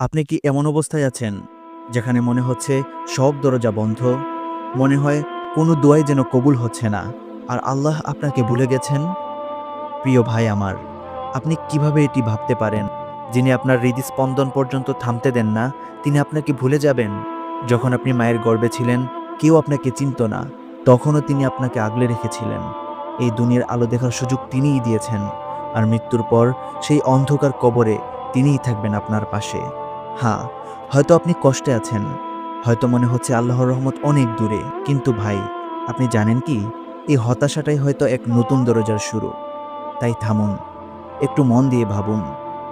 আপনি কি এমন অবস্থায় আছেন, যেখানে মনে হচ্ছে সব দরজা বন্ধ? মনে হয় কোনো দোয়াই যেন কবুল হচ্ছে না। আর আল্লাহ আপনাকে ভুলে গেছেন? প্রিয় ভাই আমার, আপনি কীভাবে এটি ভাবতে পারেন? যিনি আপনার হৃদস্পন্দন পর্যন্ত থামতে দেন না, তিনি আপনাকে ভুলে যাবেন? যখন আপনি মায়ের গর্বে ছিলেন, কেউ আপনাকে চিনত না, তখনও তিনি আপনাকে আগলে রেখেছিলেন। এই দুনিয়ার আলো দেখার সুযোগ তিনিই দিয়েছেন, আর মৃত্যুর পর সেই অন্ধকার কবরে তিনিই থাকবেন আপনার পাশে। হ্যাঁ হয়তো আপনি কষ্টে আছেন। হয়তো মনে হচ্ছে আল্লাহর রহমত অনেক দূরে। কিন্তু ভাই, আপনি জানেন কি? এই হতাশাটাই হয়তো এক নতুন দরজার শুরু। তাই থামুন। একটু মন দিয়ে ভাবুন।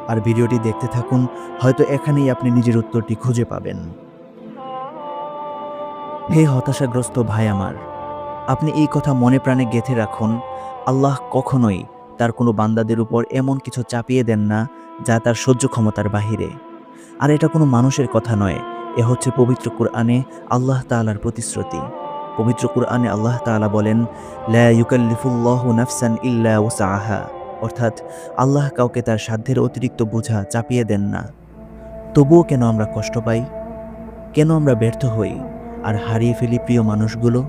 আর ভিডিওটি দেখতে থাকুন। হয়তো এখানেই আপনি নিজের উত্তরটি খুঁজে পাবেন। হে হতাশাগ্রস্ত ভাই আমার, আপনি এই কথা মনে প্রাণে গেঁথে রাখুন। আল্লাহ কখনোই তার কোনো বান্দাদের উপর এমন কিছু চাপিয়ে দেন না, যা তার সহ্য ক্ষমতার বাহিরে। আর এটা কোনো মানুষের কথা নয়। এ হচ্ছে পবিত্র কুরআনে আল্লাহ তাআলার প্রতিশ্রুতি। পবিত্র কুরআনে আল্লাহ তাআলা বলেন, লা ইউকাল্লিফুল্লাহু নাফসান ইল্লা ওয়াসআহা। অর্থাৎ, আল্লাহ কাউকে তার সাধ্যের অতিরিক্ত বোঝা চাপিয়ে দেন না। তবুও কেন আমরা কষ্ট পাই? কেন আমরা ব্যর্থ হই? আর হারিয়ে ফেলি প্রিয় মানুষগুলো?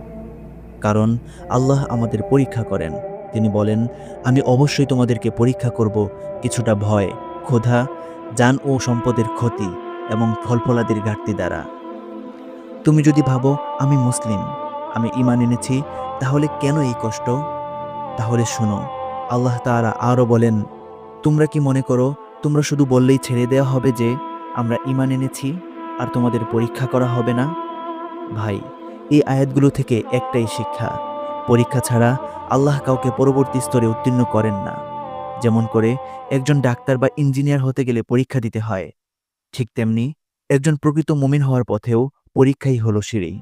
কারণ, আল্লাহ আমাদের পরীক্ষা করেন। তিনি বলেন, আমি অবশ্যই তোমাদেরকে পরীক্ষা করব। কিছুটা ভয়, ক্ষোধা যান ও সম্পদের ক্ষতি এবং ফলফলাদির ঘাটতি দ্বারা। তুমি যদি ভাবো, আমি মুসলিম, আমি ইমান এনেছি, তাহলে কেন এই কষ্ট? তাহলে শোনো, আল্লাহ তারা আরও বলেন, তোমরা কি মনে করো, তোমরা শুধু বললেই ছেড়ে দেওয়া হবে যে, আমরা ইমান এনেছি আর তোমাদের পরীক্ষা করা হবে না? ভাই, এই আয়াতগুলো থেকে একটাই শিক্ষা, পরীক্ষা ছাড়া আল্লাহ কাউকে পরবর্তী স্তরে উত্তীর্ণ করেন না। যেমন করে একজন ডাক্তার বা ইঞ্জিনিয়ার হতে গেলে পরীক্ষা দিতে হয়। ঠিক তেমনি একজন প্রকৃত মুমিন হওয়ার পথেও পরীক্ষাই হলো সিঁড়ি।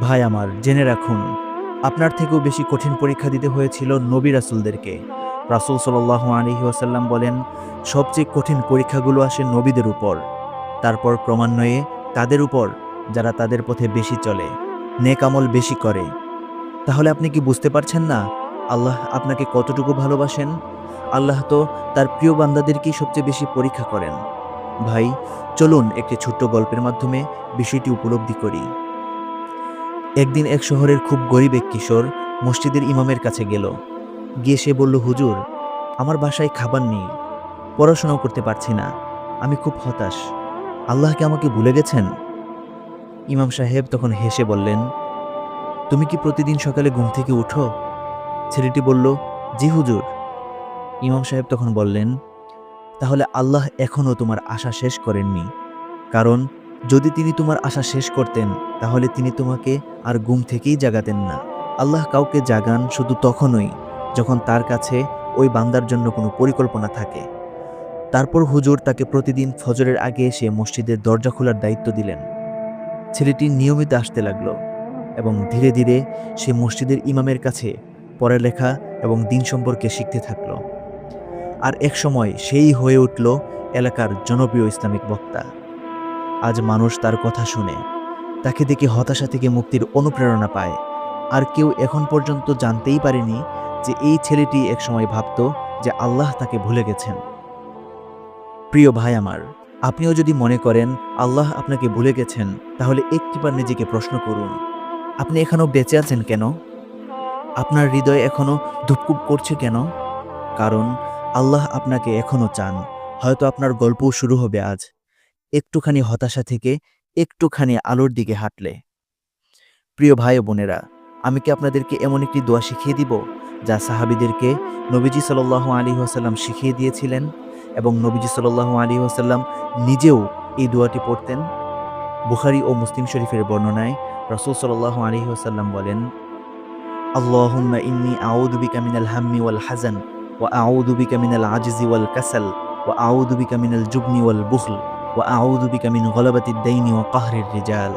ভাই আমার, জেনে রাখুন, আপনার থেকেও বেশি কঠিন পরীক্ষা দিতে হয়েছিল নবী রাসুলদেরকে। রাসুল সাল্লাহ আলহি বলেন, সবচেয়ে কঠিন পরীক্ষাগুলো আসে নবীদের উপর। তারপর ক্রমান্বয়ে তাদের উপর, যারা তাদের পথে বেশি চলে, নেক আমল বেশি করে। তাহলে আপনি কি বুঝতে পারছেন না আল্লাহ আপনাকে কতটুকু ভালোবাসেন? আল্লাহ তো তার প্রিয় বান্দাদেরকেই সবচেয়ে বেশি পরীক্ষা করেন। ভাই, চলুন একটি ছোট্ট গল্পের মাধ্যমে বিষয়টি উপলব্ধি করি। একদিন এক শহরের খুব গরিব এক কিশোর মসজিদের ইমামের কাছে গেল। গিয়ে সে বলল, হুজুর, আমার বাসায় খাবার নেই। পড়াশোনাও করতে পারছি না। আমি খুব হতাশ। আল্লাহকে আমাকে ভুলে গেছেন? ইমাম সাহেব তখন হেসে বললেন, তুমি কি প্রতিদিন সকালে ঘুম থেকে উঠো? ছেলেটি বলল, জি হুজুর। ইমাম সাহেব তখন বললেন, তাহলে আল্লাহ এখনও তোমার আশা শেষ করেননি। কারণ যদি তিনি তোমার আশা শেষ করতেন, তাহলে তিনি তোমাকে আর ঘুম থেকেই জাগাতেন না। আল্লাহ কাউকে জাগান শুধু তখনই যখন তার কাছে ওই বান্দার জন্য কোনো পরিকল্পনা থাকে। তারপর হুজুর তাকে প্রতিদিন ফজরের আগে এসে মসজিদের দরজা খোলার দায়িত্ব দিলেন। ছেলেটি নিয়মিত আসতে লাগল এবং ধীরে ধীরে সে মসজিদের ইমামের কাছে পড়ালেখা এবং দিন সম্পর্কে শিখতে থাকল। আর এক সময় সেই হয়ে উঠল এলাকার জনপ্রিয় ইসলামিক বক্তা। আজ মানুষ তার কথা শুনে, তাকে দেখে হতাশা থেকে মুক্তির অনুপ্রেরণা পায়। আর কেউ এখন পর্যন্ত জানতেই পারেনি যে এই ছেলেটি একসময় ভাবত যে আল্লাহ তাকে ভুলে গেছেন। প্রিয় ভাই আমার, আপনিও যদি মনে করেন আল্লাহ আপনাকে ভুলে গেছেন, তাহলে একটিবার নিজেকে প্রশ্ন করুন, আপনি এখনও বেঁচে আছেন কেন? আপনার হৃদয় এখনও ধুপকুপ করছে কেন? কারণ আল্লাহ আপনাকে এখনও চান। হয়তো আপনার গল্পও শুরু হবে আজ। একটুখানি হতাশা থেকে একটুখানি আলোর দিকে হাঁটলে। প্রিয় ভাই বোনেরা, আমি কি আপনাদেরকে এমন একটি দোয়া শিখিয়ে দিব, যা সাহাবিদেরকে নবীজি সাল আলী ওয়াসাল্লাম শিখিয়ে দিয়েছিলেন এবং নবীজি সাল আলী ওয়াসাল্লাম নিজেও এই দোয়াটি পড়তেন? বুখারি ও মুসলিম শরীফের বর্ণনায় রসুল সাল আলী ওয়াসাল্লাম বলেন হাজান ওয়া আউযু বিকা মিনাল আজজি ওয়াল কাসাল ওয়া আউযু বিকা মিনাল জুবনি ওয়াল বুখল ওয়া আউযু বিকা মিন গলাবাতিদ দাইনি ওয়া কাহরির রিজাল।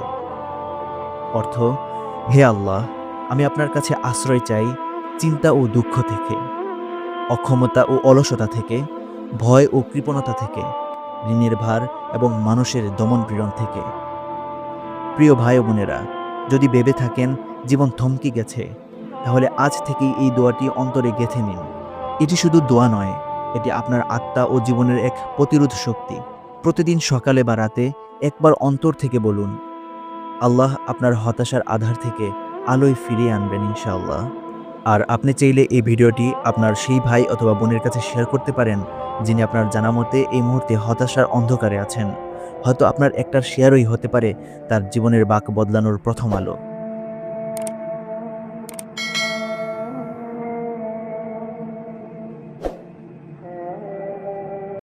অর্থ, হে আল্লাহ, আমি আপনার কাছে আশ্রয় চাই চিন্তা ও দুঃখ থেকে, অক্ষমতা ও অলসতা থেকে, ভয় ও কৃপণতা থেকে, ঋণের ভার এবং মানুষের দমন পীড়ন থেকে। প্রিয় ভাই বোনেরা, যদি ভেবে থাকেন জীবন থমকে গেছে তাহলে আজ থেকেই এই দোয়াটি অন্তরে গেঁথে নিন। এটি শুধু দোয়া নয়, এটি আপনার আত্মা ও জীবনের এক প্রতিরোধ শক্তি। প্রতিদিন সকালে বা রাতে একবার অন্তর থেকে বলুন, আল্লাহ আপনার হতাশার আধার থেকে আলোয় ফিরিয়ে আনবেন ইনশাআল্লাহ। আর আপনি চাইলে এই ভিডিওটি আপনার সেই ভাই অথবা বোনের কাছে শেয়ার করতে পারেন, যিনি আপনার জানা মতে এই মুহূর্তে হতাশার অন্ধকারে আছেন। হয়তো আপনার একটার শেয়ারই হতে পারে তার জীবনের বাক বদলানোর প্রথম আলো।